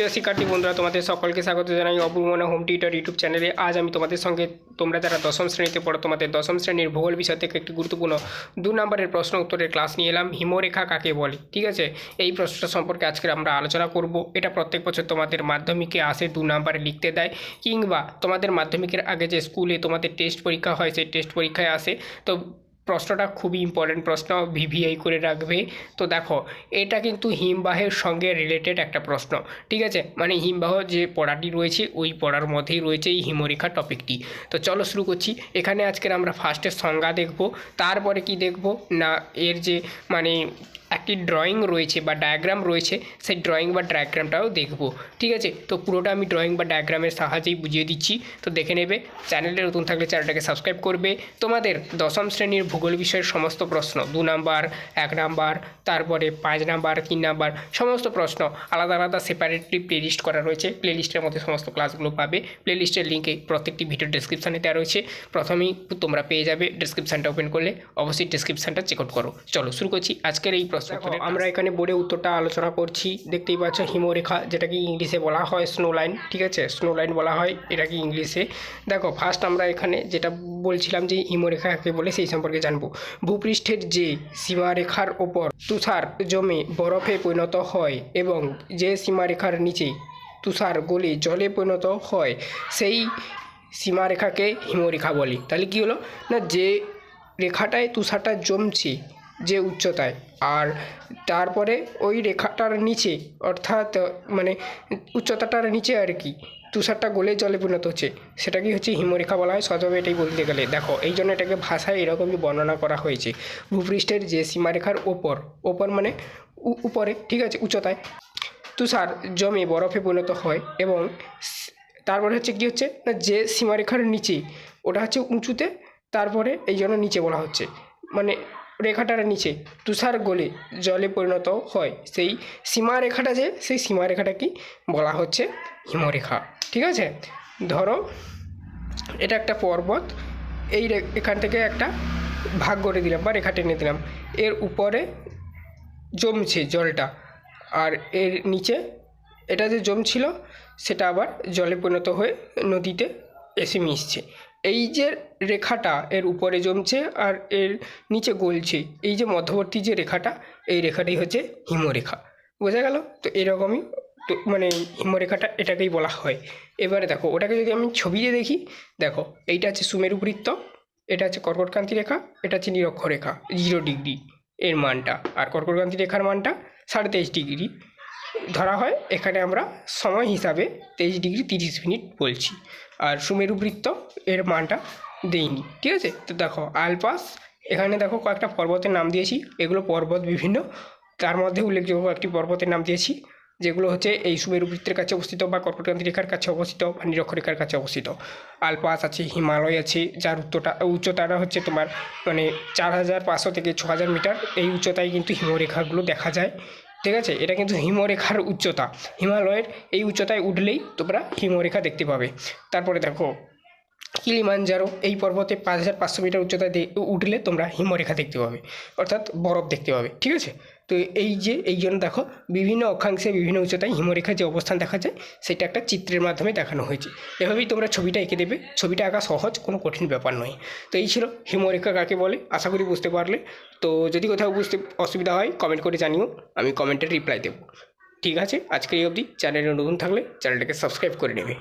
প্রিয় শিক্ষার্থী বন্ধুরা, তোমাদের সকলকে স্বাগত জানাই অপূর্বনা হোম টিউটার ইউটিউব চ্যানেলে আজ আমি তোমাদের সঙ্গে তোমরা যারা দশম শ্রেণীতে পড়ো, তোমাদের দশম শ্রেণির ভূগোল বিষয় থেকে একটি গুরুত্বপূর্ণ দু নম্বরের প্রশ্ন উত্তরের ক্লাস নিয়ে এলাম। হিমরেখা কাকে বলে? ঠিক আছে? এই প্রশ্নটা সম্পর্কে আজকে আমরা আলোচনা করব। এটা প্রত্যেক বছর তোমাদের মাধ্যমিকে আসে দু নম্বরে লিখতে দেয়, কিংবা তোমাদের মাধ্যমিকের আগে যে স্কুলে তোমাদের টেস্ট পরীক্ষা হয়, সেই টেস্ট পরীক্ষায় আসে। তো প্রশ্নটা খুবই ইম্পর্টেন্ট প্রশ্ন ভিভিআই করে রাখবে। তো দেখো, এটা কিন্তু হিমবাহের সঙ্গে রিলেটেড একটা প্রশ্ন, ঠিক আছে? মানে হিমবাহ যে পড়াটি রয়েছে, ওই পড়ার মধ্যেই রয়েছে এই হিমরেখা টপিকটি। তো চলো শুরু করছি। এখানে আজকের আমরা ফার্স্টে সংজ্ঞা দেখব, তারপরে কি দেখব? না, এর যে মানে একটি ড্রয়িং রয়েছে বা ডায়াগ্রাম রয়েছে, সেই ড্রয়িং বা ডায়াগ্রামটাও দেখব। ঠিক আছে? তো পুরোটা আমি ড্রয়িং বা ডায়াগ্রামের সাহায্যেই বুঝিয়ে দিচ্ছি। তো দেখে নেবে, চ্যানেলে নতুন থাকলে চ্যানেলটাকে সাবস্ক্রাইব করবে। তোমাদের দশম শ্রেণির ভূগোল বিষয়ের সমস্ত প্রশ্ন, দু নাম্বার এক নাম্বার তারপরে পাঁচ নাম্বার তিন নাম্বার সমস্ত প্রশ্ন আলাদা আলাদা সেপারেটলি প্লেলিস্ট করা রয়েছে। প্লেলিস্টের মধ্যে সমস্ত ক্লাসগুলো পাবে। প্লেলিস্টের লিঙ্কে প্রত্যেকটি ভিডিও ডেসক্রিপশানে দেওয়া রয়েছে। প্রথমেই তোমরা পেয়ে যাবে ডেসক্রিপশানটা ওপেন করলে। অবশ্যই ডেসক্রিপশানটা চেক আউট করো। চলো শুরু করছি আজকের এই প্রশ্ন আমরা এখানে বোর্ডে উত্তরটা আলোচনা করছি। দেখতেই পাচ্ছ হিমরেখা যেটাকে ইংলিশে বলা হয় স্নো লাইন ঠিক আছে? স্নো লাইন বলা হয় এটাকে ইংলিশে দেখো ফার্স্ট আমরা এখানে যেটা বলছিলাম যে হিমরেখা কাকে বলে সেই সম্পর্কে জানব। ভূপৃষ্ঠের যে সীমারেখার ওপর তুষার জমে বরফে পরিণত হয় এবং যে সীমারেখার নিচে তুষার গলে জলে পরিণত হয় সেই সীমারেখাকে হিমরেখা বলি। তাহলে কি হলো? না যে রেখাটায় তুষারটা জমছে যে উচ্চতায়। আর তারপরে ওই রেখাটার নিচে, অর্থাৎ মানে উচ্চতাটার নিচে আর কি, তুষারটা গলে জলে পরিণত হচ্ছে। সেটাকে হচ্ছে হিমরেখা বলা হয়, সহজভাবে এটাই বলতে গেলে। দেখো, এই জন্য এটাকে ভাষায় এরকমই বর্ণনা করা হয়েছে। ভূপৃষ্ঠের যে সীমারেখার ওপর ওপর মানে উপরে, ঠিক আছে, উচ্চতায় তুষার জমে বরফে পরিণত হয় এবং তারপরে হচ্ছে কি হচ্ছে না, যে সীমারেখার নিচে, ওটা হচ্ছে উঁচুতে, তারপরে এই জন্য নিচে বলা হচ্ছে। মানে রেখাটার নিচে, তুষার গলে জলে পরিণত হয়। সেই সীমারেখাটা যে, সেই সীমারেখাটাকে বলা হচ্ছে হিমরেখা। ঠিক আছে? ধরো, এটা একটা পর্বত, এই এখান থেকে একটা ভাগ করে দিলাম বা রেখা টেনে দিলাম। এর উপরে জমছে জলটা, আর এর নিচে এটা যে জমছিল, সেটা আবার জলে পরিণত হয়ে নদীতে এসে মিশছে। এই যে রেখাটা এর উপরে জমছে আর এর নিচে গলছে, এই যে মধ্যবর্তী যে রেখাটা, এই রেখাটাই হচ্ছে হিমরেখা। বোঝা গেল? তো এরকমই, তো মানে হিমরেখাটা এটাকেই বলা হয়। এবারে দেখো, ওটাকে যদি আমি ছবিতে দেখি, দেখো, এইটা হচ্ছে সুমেরু বৃত্ত এটা হচ্ছে কর্কটকান্তি রেখা, এটা হচ্ছে নিরক্ষরেখা জিরো ডিগ্রি এর মানটা। আর কর্কটকান্তি রেখার মানটা সাড়ে তেইশ ডিগ্রি ধরা হয়। এখানে আমরা সময় হিসাবে তেইশ ডিগ্রি তিরিশ মিনিট বলছি। আর সুমেরু বৃত্ত এর মানটা দেইনি। ঠিক আছে? তো দেখো আলপাস এখানে দেখো কয়েকটা পর্বতের নাম দিয়েছি। এগুলো পর্বত বিভিন্ন। তার মধ্যে উল্লেখযোগ্য একটি পর্বতের নাম দিয়েছি, যেগুলো হচ্ছে এই সুমেরু বৃত্তের কাছে অবস্থিত বা কর্কটকান্তি রেখার কাছে অবস্থিত বা নিরক্ষরেখার কাছে অবস্থিত। আলপাস আছে, হিমালয় আছে, যার উচ্চতা উচ্চতাটা হচ্ছে তোমার মানে চার হাজার পাঁচশো থেকে ছ হাজার মিটার। এই উচ্চতায় কিন্তু হিমরেখাগুলো দেখা যায়। ঠিক আছে? এটা কিন্তু হিমরেখার উচ্চতা। হিমালয়ের এই উচ্চতায় উঠলেই তোমরা হিমরেখা দেখতে পাবে। তারপরে দেখো কিলিমাঞ্জারো এই পর্বতে পাঁচ হাজার পাঁচশো মিটার উচ্চতায় উঠলে তোমরা হিমরেখা দেখতে পাবে, অর্থাৎ বরফ দেখতে পাবে, ঠিক আছে? তো এই যে, এই জন্য দেখো, বিভিন্ন অক্ষাংশে, বিভিন্ন উচ্চতায় হিমরেখার যে অবস্থান দেখা যায়, সেটা একটা চিত্রের মাধ্যমে দেখানো হয়েছে। এভাবেই তোমরা ছবিটা এঁকে দেবে। ছবিটা আঁকা সহজ, কোনো কঠিন ব্যাপার নয়। তো এই ছিল হিমরেখা কাকে বলে, আশা করি বুঝতে পারলে। তো যদি কোথাও বুঝতে অসুবিধা হয় কমেন্ট করে জানিও, আমি কমেন্টের রিপ্লাই দেবো। ঠিক আছে? আজকে এই অবধি চ্যানেলে নতুন থাকলে চ্যানেলটাকে সাবস্ক্রাইব করে নেবে।